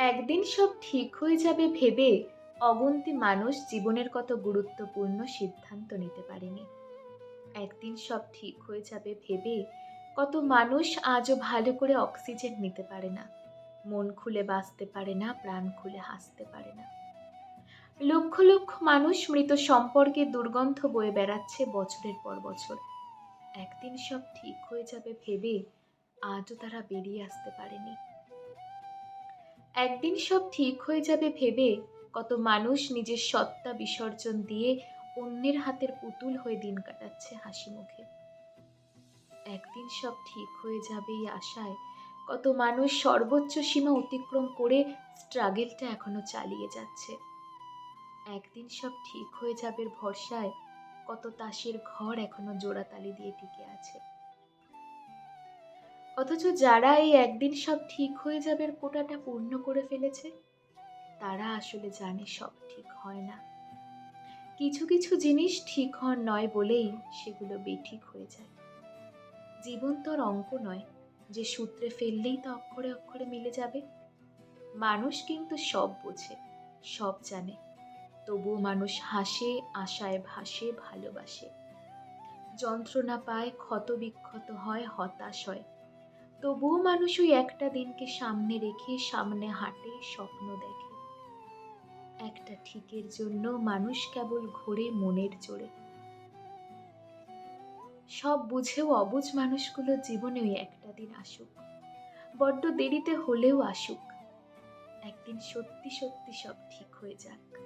একদিন সব ঠিক হয়ে যাবে ভেবে অগুন্তি মানুষ জীবনের কত গুরুত্বপূর্ণ সিদ্ধান্ত নিতে পারেনি। একদিন সব ঠিক হয়ে যাবে ভেবে কত মানুষ আজও ভালো করে অক্সিজেন নিতে পারে না। মন খুলে বাঁচতে পারে না, প্রাণ খুলে হাসতে পারে না। লক্ষ লক্ষ মানুষ মৃত সম্পর্কে দুর্গন্ধ বয়ে বেড়াচ্ছে বছরের পর বছর। একদিন সব ঠিক হয়ে যাবে ভেবে আজও তারা বেরিয়ে আসতে পারেনি। একদিন সব ঠিক হয়ে যাবে ভেবে কত মানুষ নিজের সত্তা বিসর্জন দিয়ে অন্যের হাতের পুতুল হয়ে দিন কাটাচ্ছে হাসি মুখে। একদিন সব ঠিক হয়ে যাবে এই আশায় কত মানুষ সর্বোচ্চ সীমা অতিক্রম করে স্ট্রাগেলটা এখনও চালিয়ে যাচ্ছে। একদিন সব ঠিক হয়ে যাবে ভরসায় কত তাসের ঘর এখনও জোড়াতালি দিয়ে টিকে আছে। অথচ যারা এই একদিন সব ঠিক হয়ে যাবে কোটাটা পূর্ণ করে ফেলেছে, তারা আসলে জানে সব ঠিক হয় না। কিছু কিছু জিনিস ঠিক হন নয় বলেই সেগুলো বেঠিক হয়ে যায়। জীবন তোর অঙ্ক নয়, যে সূত্রে ফেললেই তা অক্ষরে অক্ষরে মিলে যাবে। মানুষ কিন্তু সব বোঝে, সব জানে, তবুও মানুষ হাসে, আশায় ভাসে, ভালোবাসে। যন্ত্রণা পায়, ক্ষত বিক্ষত হয়, হতাশ হয়। তবুও মানুষ ওই একটা দিনকে সামনে রেখে, সামনে হাঁটে, স্বপ্ন দেখে। একটা ঠিকের জন্য মানুষ কেবল ঘোরে মনের জোরে। সব বুঝেও অবুঝ মানুষগুলো জীবনে ওই একটা দিন আসুক। বড্ড দেরিতে হলেও আসুক। একদিন সত্যি সত্যি সব ঠিক হয়ে যাক।